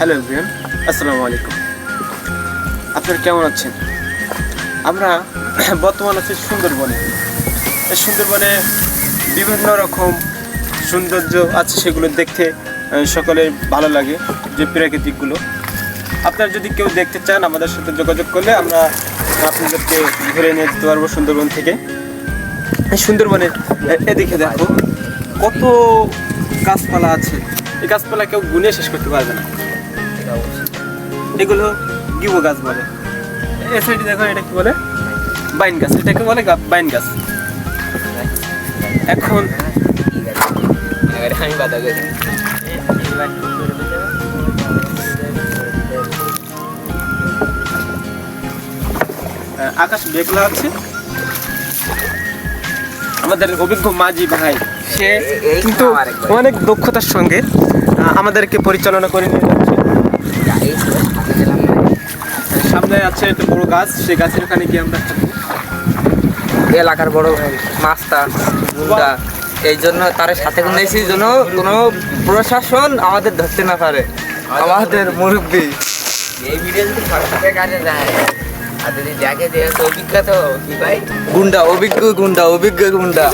Hello everyone, আসসালামু আলাইকুম। আপনারা কেমন আছেন? আমরা বর্তমান আছি সুন্দরবনে। এই সুন্দরবনে বিভিন্ন রকম সৌন্দর্য আছে সেগুলো দেখতে সকলে ভালো লাগে, যে প্রাকৃতিকগুলো। আপনারা যদি কেউ দেখতে চান আমাদের সাথে যোগাযোগ করলে আমরা আপনাদেরকে ঘুরে নিয়ে যেতে পারব সুন্দরবন থেকে। সুন্দরবনে এদিকে দেখো, কত গাছপালা আছে। এই গাছপালা কেউ গুনে শেষ করতে পারবে না। এগুলো গিবো গাছ বলে। এ সাইডে দেখো এটা কি বলে? বাইন গাছ। এটাকে বলে বাইন গাছ। এখন আমি বাধা করি আকাশ মেঘলা আছে। আমাদের অভিজ্ঞ মাঝি ভাই সে কিন্তু অনেক দক্ষতার সঙ্গে আমাদেরকে পরিচালনা করে নিয়ে সামনে আছে একটা বড় গাছ সেই গাছের ওখানে গিয়ে আমরা এলাকার বড় মাস্টার গুন্ডা এই জন্য তার সাথে এই জন্য কোনো প্রশাসন আমাদের ধরতে না পারে। আমাদের মুরব্বী। এই ভিডিও যদি সরকারের কাছে যায় আর যদি দেখে যে অভিজ্ঞতা কি ভাই? গুন্ডা অভিজ্ঞ গুন্ডা অভিজ্ঞ গুন্ডা।